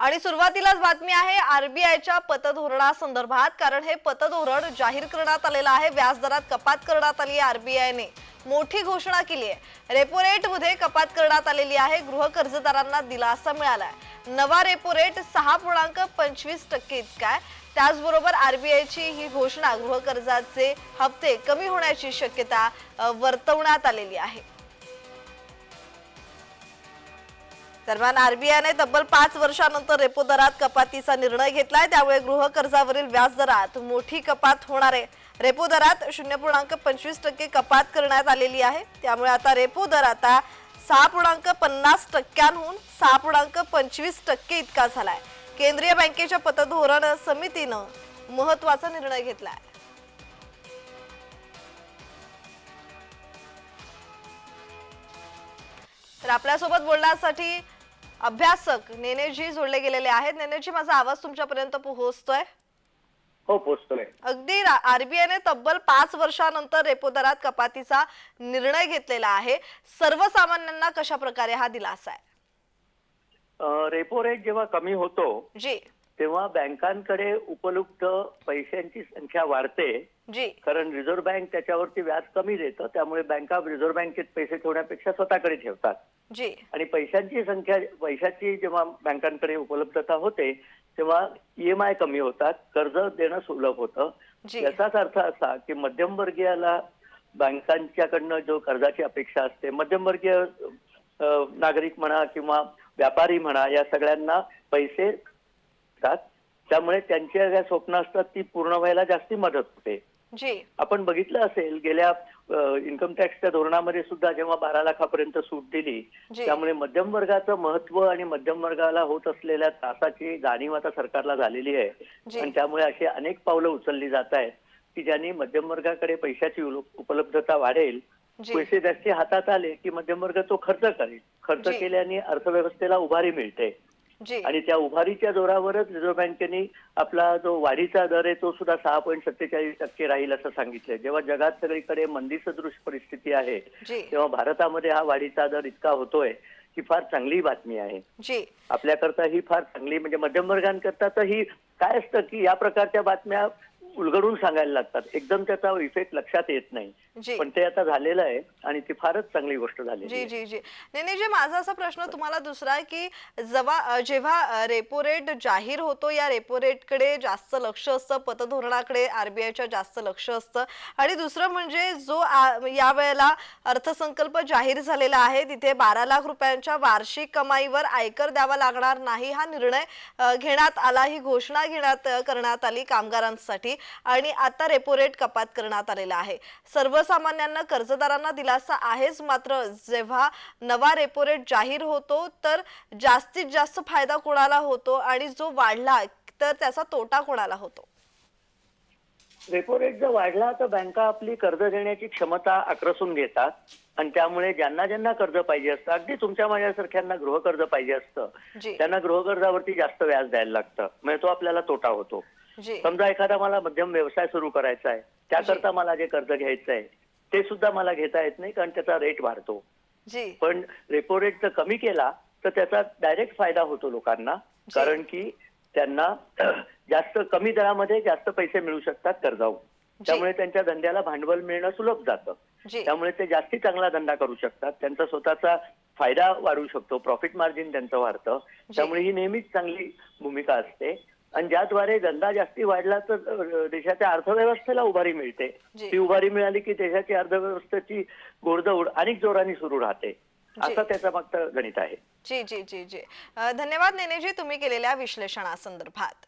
आणि सुरुवातीलाच बातमी आहे आरबीआयच्या पतधोरणासंदर्भात कारण हे पतधोरण जाहीर करण्यात आलेलं आहे व्याजदरात कपात करण्यात आली आहे आरबीआयने मोठी घोषणा केली आहे. रेपो रेटमध्ये कपात करण्यात आलेली आहे गृह कर्जदारांना दिलासा आहे नवा रेपो रेट सहा पूर्णांक पंचवीस टक्के इतका आहे. त्याचबरोबर आरबीआयची ही घोषणा गृह कर्जाचे हप्ते कमी होण्याची शक्यता वर्तवण्यात आलेली आहे. दरम्यान आरबीआयने तब्बल पाच वर्षानंतर रेपो दरात कपातीचा निर्णय घेतलाय. त्यामुळे गृह कर्जावरील व्याज दरात मोठी कपात होणार आहे. रेपो दरात शून्य पूर्णांक पंचवीस टक्के कपात करण्यात आलेली आहे. त्यामुळे आता रेपो दर आता सहा पूर्णांक पन्नास टक्क्यांहून सहा पूर्णांक पंचवीस टक्के इतका झालाय. केंद्रीय बँकेच्या पतधोरण समितीनं महत्त्वाचा निर्णय घेतलाय. तर आपल्यासोबत बोलण्यासाठी अभ्यासक नेनेजी जोडले गेलेले आहेत. नेनेजी माझा आवाज तुमच्यापर्यंत पोहोचतोय? हो पोचतोय अगदी आरबीआयने तब्बल पाच वर्षानंतर रेपो दरात कपातीचा निर्णय घेतलेला आहे. सर्वसामान्यांना कशा प्रकारे हा दिलासा आहे? रेपो रेट जेव्हा कमी होतो जी. तेव्हा बँकांकडे उपलब्ध पैशांची संख्या वाढते. कारण रिझर्व्ह बँक त्याच्यावरती व्याज कमी देतं त्यामुळे बँका रिझर्व्ह बँकेत पैसे ठेवण्यापेक्षा स्वतःकडे ठेवतात. आणि पैशांची संख्या पैशाची जेव्हा बँकांकडे उपलब्धता होते तेव्हा ईएमआय कमी होतात कर्ज देणं सुलभ होतं. याचाच अर्थ असा की मध्यमवर्गीयाला बँकांच्याकडनं जो कर्जाची अपेक्षा असते मध्यमवर्गीय नागरिक म्हणा किंवा व्यापारी म्हणा या सगळ्यांना पैसे देतात. त्यामुळे त्यांच्या ज्या स्वप्न असतात ती पूर्ण व्हायला जास्ती मदत होते. जी. आपण बघितलं असेल गेल्या इन्कम टॅक्सच्या धोरणामध्ये सुद्धा जेव्हा बारा लाखापर्यंत सूट दिली त्यामुळे मध्यम वर्गाचं महत्त्व आणि मध्यम वर्गाला होत असलेल्या त्रासाची जाणीव आता सरकारला झालेली आहे. आणि त्यामुळे अशी अनेक पावलं उचलली जात आहेत की ज्यांनी मध्यम वर्गाकडे पैशाची उपलब्धता वाढेल पैसे जास्ती हातात आले की मध्यम वर्ग तो खर्च करेल. खर्च. केल्याने अर्थव्यवस्थेला उभारी मिळते. आणि त्या उभारीच्या जोरावरच रिझर्व्ह बँकेने आपला जो वाढीचा दर आहे तो सुद्धा सहा पॉईंट सत्तेचाळीस टक्के राहील असं सांगितलंय. जेव्हा जगात सगळीकडे मंदी सदृश परिस्थिती आहे तेव्हा भारतामध्ये हा वाढीचा दर इतका होतोय ही फार चांगली बातमी आहे. आपल्याकरता ही फार चांगली म्हणजे मध्यम वर्गांकरता तर ही काय असतं की या प्रकारच्या बातम्या उलगडून सांगायला लागतात. एकदम त्याचा इफेक्ट लक्षात येत नाही. पण ते आता झालेलं आहे आणि ती फारच चांगली गोष्ट झालेली जी जी जी. नाही नाही जे माझा असा प्रश्न तुम्हाला दुसरा आहे की जेव्हा जेव्हा रेपो रेट जाहीर होतो या रेपो रेटकडे जास्त लक्ष असतं पतधोरणाकडे आरबीआयच्या जास्त लक्ष असतं. आणि दुसरं म्हणजे जो आ- यावेळेला अर्थसंकल्प जाहीर झालेला आहे तिथे बारा लाख रुपयांच्या वार्षिक कमाईवर आयकर द्यावा लागणार नाही हा निर्णय घेण्यात आला. ही घोषणा घेण्यात करण्यात आली कामगारांसाठी. आणि आता रेपो रेट कपात करण्यात आलेला आहे. सर्वसामान्यांना कर्जदारांना दिलासा आहेच मात्र जेव्हा नवा रेपो रेट जाहीर होतो तर जास्तीत जास्त फायदा कोणाला होतो आणि जो वाढला तर त्याचा तोटा कोणाला होतो? रेपो रेट जर वाढला तर बँका आपली कर्ज देण्याची क्षमता आक्रसून घेतात आणि त्यामुळे ज्यांना ज्यांना कर्ज पाहिजे असतं अगदी तुमच्या माझ्यासारख्यांना गृहकर्ज पाहिजे असतं त्यांना गृहकर्जावरती जास्त व्याज द्यायला लागतं म्हणजे तो आपल्याला तोटा होतो. समजा एखादा मला मध्यम व्यवसाय सुरू करायचा आहे त्याकरता मला जे कर्ज घ्यायचं आहे ते सुद्धा मला घेता येत नाही कारण त्याचा रेट वाढतो. जी. पण रेपो रेट जर कमी केला तर त्याचा डायरेक्ट फायदा होतो लोकांना कारण की त्यांना जास्त कमी दरामध्ये जास्त पैसे मिळू शकतात कर्जावून त्यामुळे त्यांच्या धंद्याला भांडवल मिळणं सुलभ जातं. त्यामुळे ते जास्ती चांगला धंदा करू शकतात. त्यांचा स्वतःचा फायदा वाढू शकतो प्रॉफिट मार्जिन त्यांचं वाढतं. त्यामुळे ही नेहमीच चांगली भूमिका असते. आणि ज्याद्वारे धंदा जास्ती वाढला तर देशाच्या अर्थव्यवस्थेला उभारी मिळते. ती उभारी मिळाली की देशाची अर्थव्यवस्थेची गोडदौड अनेक जोराने सुरू राहते. असं त्याचं मागचं गणित आहे. जी जी जी जी. धन्यवाद नेनेजी तुम्ही केलेल्या विश्लेषणासंदर्भात.